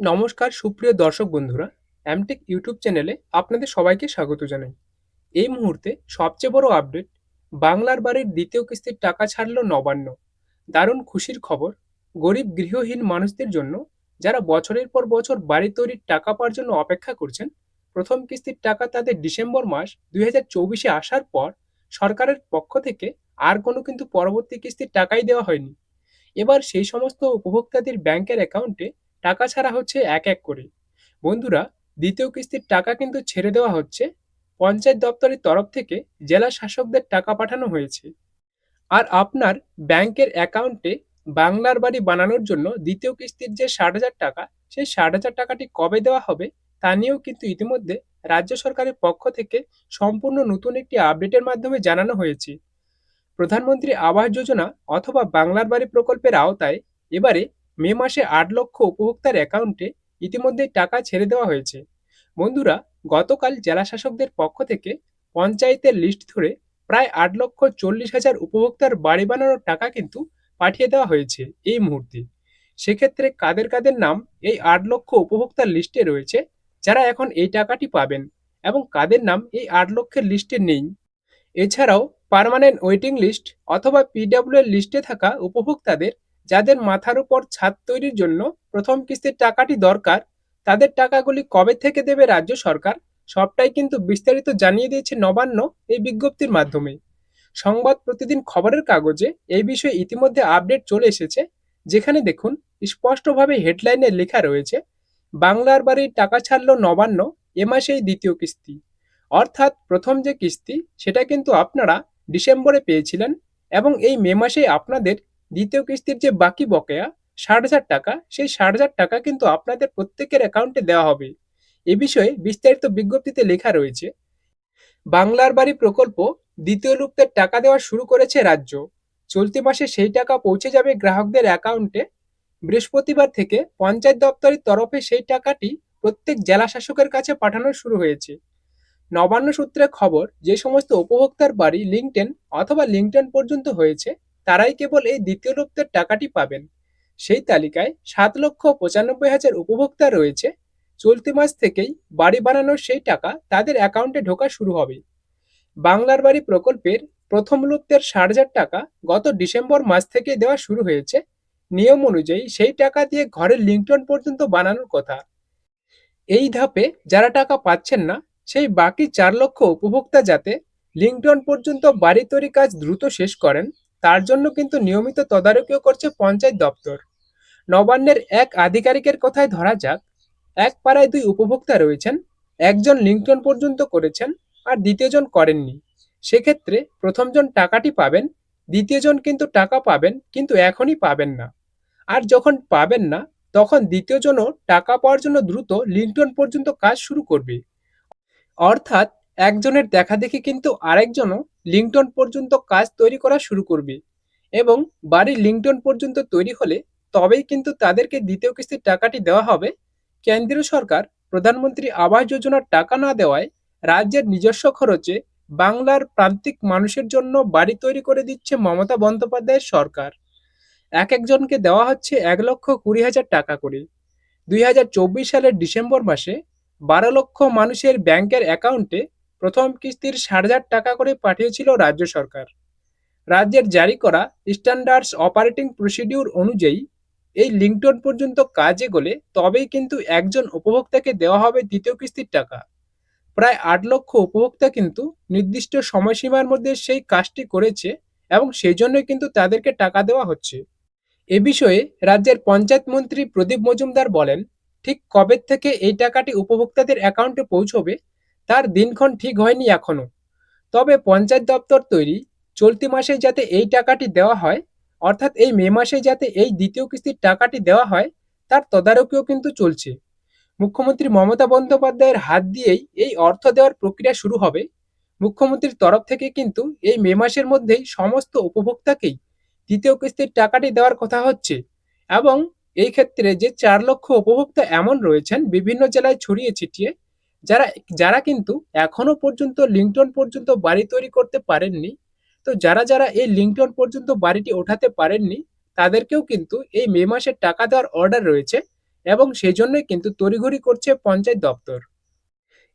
নমস্কার, সুপ্রিয় দর্শক বন্ধুরা অ্যামটেক ইউটিউব চ্যানেলে আপনাদের সবাইকে স্বাগত জানাই। এই মুহূর্তে সবচেয়ে বড় আপডেট বাংলার বাড়ির দ্বিতীয় কিস্তির টাকা ছাড়ল নবান্ন। দারুণ খুশির খবর, গরিব গৃহহীন মানুষদের জন্য যারা বছরের পর বছর বাড়ি তৈরির টাকা পাওয়ার জন্য অপেক্ষা করছেন, প্রথম কিস্তির টাকা তাদের ডিসেম্বর মাস দুই চব্বিশে আসার পর সরকারের পক্ষ থেকে আর কোনো কিন্তু পরবর্তী কিস্তির টাকাই দেওয়া হয়নি। এবার সেই সমস্ত উপভোক্তাদের ব্যাংকের অ্যাকাউন্টে টাকা ছাড়া হচ্ছে এক এক করে। বন্ধুরা, দ্বিতীয় কিস্তির টাকা কিন্তু ছেড়ে দেওয়া হচ্ছে। পঞ্চায়েত দপ্তরের তরফ থেকে জেলা শাসকদের টাকা পাঠানো হয়েছে। আর আপনার ব্যাংকের অ্যাকাউন্টে বাংলার বাড়ি বানানোর জন্য দ্বিতীয় কিস্তির যে ষাট হাজার টাকা, সেই ষাট হাজার টাকাটি কবে দেওয়া হবে, তা নিয়েও কিন্তু ইতিমধ্যে রাজ্য সরকারের পক্ষ থেকে সম্পূর্ণ নতুন একটি আপডেটের মাধ্যমে জানানো হয়েছে। প্রধানমন্ত্রী আবাস যোজনা অথবা বাংলার বাড়ি প্রকল্পের আওতায় এবারে মে মাসে আট লক্ষ উপভোক্তার অ্যাকাউন্টে ইতিমধ্যে টাকা ছেড়ে দেওয়া হয়েছে। বন্ধুরা, গতকাল জেলা শাসকদের পক্ষ থেকে পঞ্চায়েতের লিস্ট ধরে প্রায় আট লক্ষ চল্লিশ হাজার উপভোক্তার বাড়ি বানানোর টাকা কিন্তু পাঠিয়ে দেওয়া হয়েছে এই মুহূর্তে। সেক্ষেত্রে কাদের কাদের নাম এই আট লক্ষ উপভোক্তার লিস্টে রয়েছে, যারা এখন এই টাকাটি পাবেন এবং কাদের নাম এই আট লক্ষের লিস্টে নেই? এছাড়াও পার্মানেন্ট ওয়েটিং লিস্ট অথবা পিডাব্লিউ এর লিস্টে থাকা উপভোক্তাদের যাদের মাথার উপর ছাদ তৈরির জন্য প্রথম কিস্তির টাকাটি দরকার, তাদের টাকাগুলি কবে থেকে দেবে রাজ্য সরকার? সবটাই কিন্তু বিস্তারিত জানিয়ে দিয়েছে নবান্ন এই বিজ্ঞপ্তির মাধ্যমে। সংবাদ প্রতিদিন খবরের কাগজে এই বিষয়ে ইতিমধ্যে আপডেট চলে এসেছে। যেখানে দেখুন, স্পষ্টভাবে হেডলাইনে লেখা রয়েছে, বাংলার বাড়ির টাকা ছাড়লো নবান্ন, এ মাসেই দ্বিতীয় কিস্তি। অর্থাৎ প্রথম যে কিস্তি, সেটা কিন্তু আপনারা ডিসেম্বরে পেয়েছিলেন এবং এই মে মাসেই আপনাদের দ্বিতীয় কিস্তির যে বাকি বকেয়া ষাট হাজার টাকা, সেই ষাট হাজার টাকা কিন্তু আপনাদের প্রত্যেকের অ্যাকাউন্টে দেওয়া হবে। এ বিষয়ে বিস্তারিত বিজ্ঞপ্তিতে লেখা রয়েছে, বাংলার বাড়ি প্রকল্প দ্বিতীয় লুপ্তের টাকা দেওয়া শুরু করেছে রাজ্য। চলতি মাসে সেই টাকা পৌঁছে যাবে গ্রাহকদের অ্যাকাউন্টে বৃহস্পতিবার থেকে পঞ্চায়েত দপ্তরের তরফে সেই টাকাটি প্রত্যেক জেলা শাসকের কাছে পাঠানো শুরু হয়েছে। নবান্ন সূত্রে খবর, যে সমস্ত উপভোক্তার বাড়ি লিঙ্কটেন অথবা লিঙ্কটেন পর্যন্ত হয়েছে তারাই কেবল এই দ্বিতীয় রপ্তের টাকাটি পাবেন। সেই তালিকায় সাত লক্ষ পঁচানব্বই হাজার উপভোক্তা রয়েছে। চলতি মাস থেকেই বাড়ি বানানোর সেই টাকা তাদের অ্যাকাউন্টে ঢোকা শুরু হবে। বাংলার বাড়ি প্রকল্পের প্রথম লুপ্তের ষাট হাজার টাকা গত ডিসেম্বর মাস থেকে দেওয়া শুরু হয়েছে। নিয়ম অনুযায়ী সেই টাকা দিয়ে ঘরের লিঙ্কটন পর্যন্ত বানানোর কথা। এই ধাপে যারা টাকা পাচ্ছেন না, সেই বাকি চার লক্ষ উপভোক্তা যাতে লিঙ্কটন পর্যন্ত বাড়ি তৈরি কাজ দ্রুত শেষ করেন তার জন্য কিন্তু নিয়মিত তদারকিও করছে পঞ্চায়েত দপ্তর। নবান্নের এক আধিকারিকের কথায় ধরা যাক, এক পাড়ায় দুই উপভোক্তা রয়েছেন, একজন লিঙ্কটন পর্যন্ত করেছেন আর দ্বিতীয়জন করেননি। সেক্ষেত্রে প্রথমজন টাকাটি পাবেন, দ্বিতীয়জন কিন্তু টাকা পাবেন, কিন্তু এখনই পাবেন না। আর যখন পাবেন না, তখন দ্বিতীয়জনও টাকা পাওয়ার জন্য দ্রুত লিঙ্কটন পর্যন্ত কাজ শুরু করবে। অর্থাৎ একজনের দেখা দেখি কিন্তু আরেকজনও লিঙ্কটন পর্যন্ত কাজ তৈরি করা শুরু করবে। এবং বাড়ির লিঙ্কটন পর্যন্ত তৈরি হলে তবেই কিন্তু তাদেরকে দ্বিতীয় কিস্তির টাকাটি দেওয়া হবে। কেন্দ্রীয় সরকার, প্রধানমন্ত্রী আবাস যোজনার টাকা না দেওয়ায় রাজ্যের নিজস্ব খরচে বাংলার প্রান্তিক মানুষের জন্য বাড়ি তৈরি করে দিচ্ছে মমতা বন্দ্যোপাধ্যায়ের সরকার। এক একজনকে দেওয়া হচ্ছে এক লক্ষ কুড়ি হাজার টাকা করে। দুই হাজার চব্বিশ সালের ডিসেম্বর মাসে বারো লক্ষ মানুষের ব্যাংকের অ্যাকাউন্টে প্রথম কিস্তির ষাট হাজার টাকা করে পাঠিয়েছিল রাজ্য সরকার। রাজ্যের জারি করা স্ট্যান্ডার্ডস অপারেটিং প্রসিডিউর অনুযায়ী এই লিঙ্কটন পর্যন্ত কাজে গলে তবেই কিন্তু একজন উপভোক্তাকে দেওয়া হবে দ্বিতীয় কিস্তির টাকা। প্রায় আট লক্ষ উপভোক্তা কিন্তু নির্দিষ্ট সময়সীমার মধ্যে সেই কাজটি করেছে এবং সেই জন্যই কিন্তু তাদেরকে টাকা দেওয়া হচ্ছে। এ বিষয়ে রাজ্যের পঞ্চায়েত মন্ত্রী প্রদীপ মজুমদার বলেন, ঠিক কবে থেকে এই টাকাটি উপভোক্তাদের অ্যাকাউন্টে পৌঁছবে তার দিনক্ষণ ঠিক হয়নি এখনও। তবে পঞ্চায়েত দপ্তর তৈরি চলতি মাসে যাতে এই টাকাটি দেওয়া হয়, অর্থাৎ এই মে মাসে যাতে এই দ্বিতীয় কিস্তির টাকাটি দেওয়া হয়, তার তদারকিও কিন্তু চলছে। মুখ্যমন্ত্রী মমতা বন্দ্যোপাধ্যায়ের হাত দিয়েই এই অর্থ দেওয়ার প্রক্রিয়া শুরু হবে। মুখ্যমন্ত্রীর তরফ থেকে কিন্তু এই মে মাসের মধ্যেই সমস্ত উপভোক্তাকেই দ্বিতীয় কিস্তির টাকাটি দেওয়ার কথা হচ্ছে এবং এই ক্ষেত্রে যে চার লক্ষ উপভোক্তা এমন রয়েছেন, বিভিন্ন জেলায় ছড়িয়ে ছিটিয়ে যারা যারা কিন্তু এখনও পর্যন্ত লিঙ্কটন পর্যন্ত বাড়ি তৈরি করতে পারেননি, তো যারা যারা এই লিঙ্কটন পর্যন্ত বাড়িটি ওঠাতে পারেননি, তাদেরকেও কিন্তু এই মে মাসের টাকা দেওয়ার অর্ডার রয়েছে এবং সেই জন্যই কিন্তু তড়িঘড়ি করছে পঞ্চায়েত দপ্তর।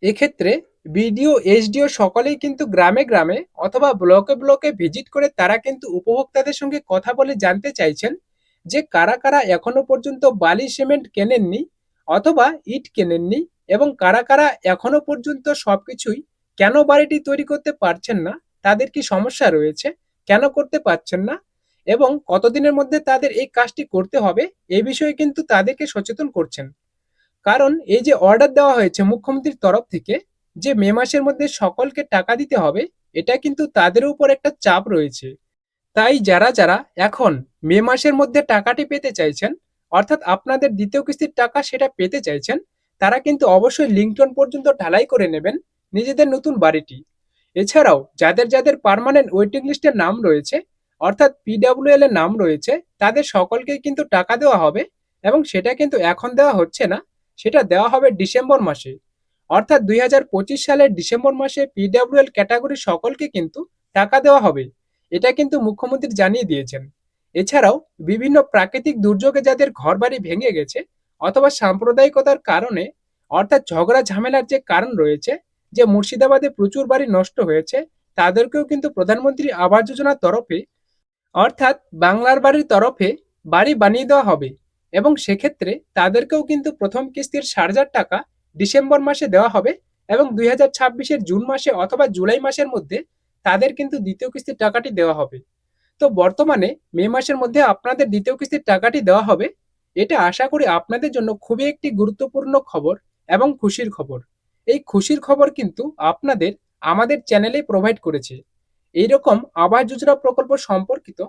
এক্ষেত্রে বিডিও, এসডিও সকলেই কিন্তু গ্রামে গ্রামে অথবা ব্লকে ব্লকে ভিজিট করে তারা কিন্তু উপভোক্তাদের সঙ্গে কথা বলে জানতে চাইছেন যে কারা কারা এখনও পর্যন্ত বালি সিমেন্ট কেনেননি অথবা ইট কেনেননি এবং কারা কারা এখনও পর্যন্ত সবকিছুই কেন বাড়িটি তৈরি করতে পারছেন না? তাদের কি সমস্যা রয়েছে? কেন করতে পারছেন না? এবং কতদিনের মধ্যে তাদের এই কাজটি করতে হবে? এই বিষয়ে কিন্তু তাদেরকে সচেতন করছেন। কারণ এই যে অর্ডার দেওয়া হয়েছে মুখ্যমন্ত্রীর তরফ থেকে যে মে মাসের মধ্যে সকলকে টাকা দিতে হবে, এটা কিন্তু তাদের উপর একটা চাপ রয়েছে। তাই যারা যারা এখন মে মাসের মধ্যে টাকাটি পেতে চাইছেন অর্থাৎ আপনাদের দ্বিতীয় কিস্তির টাকা সেটা পেতে চাইছেন, তারা কিন্তু অবশ্যই লিঙ্কটন পর্যন্ত ঢালাই করে নেবেন নিজেদের নতুন বাড়িটি। এছাড়াও যাদের যাদের পার্মানেন্ট ওয়েটিং লিস্টের নাম রয়েছে, অর্থাৎ পিডাব্লিউএল এর নাম রয়েছে, তাদের সকলকেই কিন্তু টাকা দেওয়া হবে এবং সেটা কিন্তু এখন দেওয়া হচ্ছে না, সেটা দেওয়া হবে ডিসেম্বর মাসে। অর্থাৎ দুই হাজার পঁচিশ সালের ডিসেম্বর মাসে পিডাব্লিউএল ক্যাটাগরি সকলকে কিন্তু টাকা দেওয়া হবে। এটা কিন্তু মুখ্যমন্ত্রী জানিয়ে দিয়েছেন। এছাড়াও বিভিন্ন প্রাকৃতিক দুর্যোগে যাদের ঘরবাড়ি ভেঙে গেছে অথবা সাম্প্রদায়িকতার কারণে, অর্থাৎ ঝগড়া ঝামেলার যে কারণ রয়েছে, যে মুর্শিদাবাদে প্রচুর বাড়ি নষ্ট হয়েছে, তাদেরকেও কিন্তু প্রধানমন্ত্রী আবাস যোজনার তরফে, অর্থাৎ বাংলার বাড়ির তরফে বাড়ি বানিয়ে দেওয়া হবে এবং সেক্ষেত্রে তাদেরকেও কিন্তু প্রথম কিস্তির ষাট হাজার টাকা ডিসেম্বর মাসে দেওয়া হবে এবং দুই হাজার জুন মাসে অথবা জুলাই মাসের মধ্যে তাদের কিন্তু দ্বিতীয় কিস্তির টাকাটি দেওয়া হবে। তো বর্তমানে মে মাসের মধ্যে আপনাদের দ্বিতীয় কিস্তির টাকাটি দেওয়া হবে। এটা আশা করি আপনাদের জন্য খুবই একটি গুরুত্বপূর্ণ খবর এবং খুশির খবর। এই খুশির খবর কিন্তু আপনাদের আমাদের চ্যানেলে প্রোভাইড করেছে। এইরকম আবাস যোজনা প্রকল্প সম্পর্কিত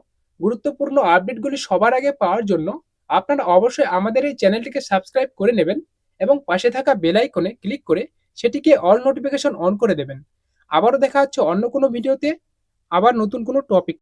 গুরুত্বপূর্ণ আপডেটগুলি সবার আগে পাওয়ার জন্য আপনারা অবশ্যই আমাদের এই চ্যানেলটিকে সাবস্ক্রাইব করে নেবেন এবং পাশে থাকা বেল আইকনে ক্লিক করে সেটিকে অল নোটিফিকেশন অন করে দেবেন। আবারও দেখা হচ্ছে অন্য কোনো ভিডিওতে, আবার নতুন কোনো টপিক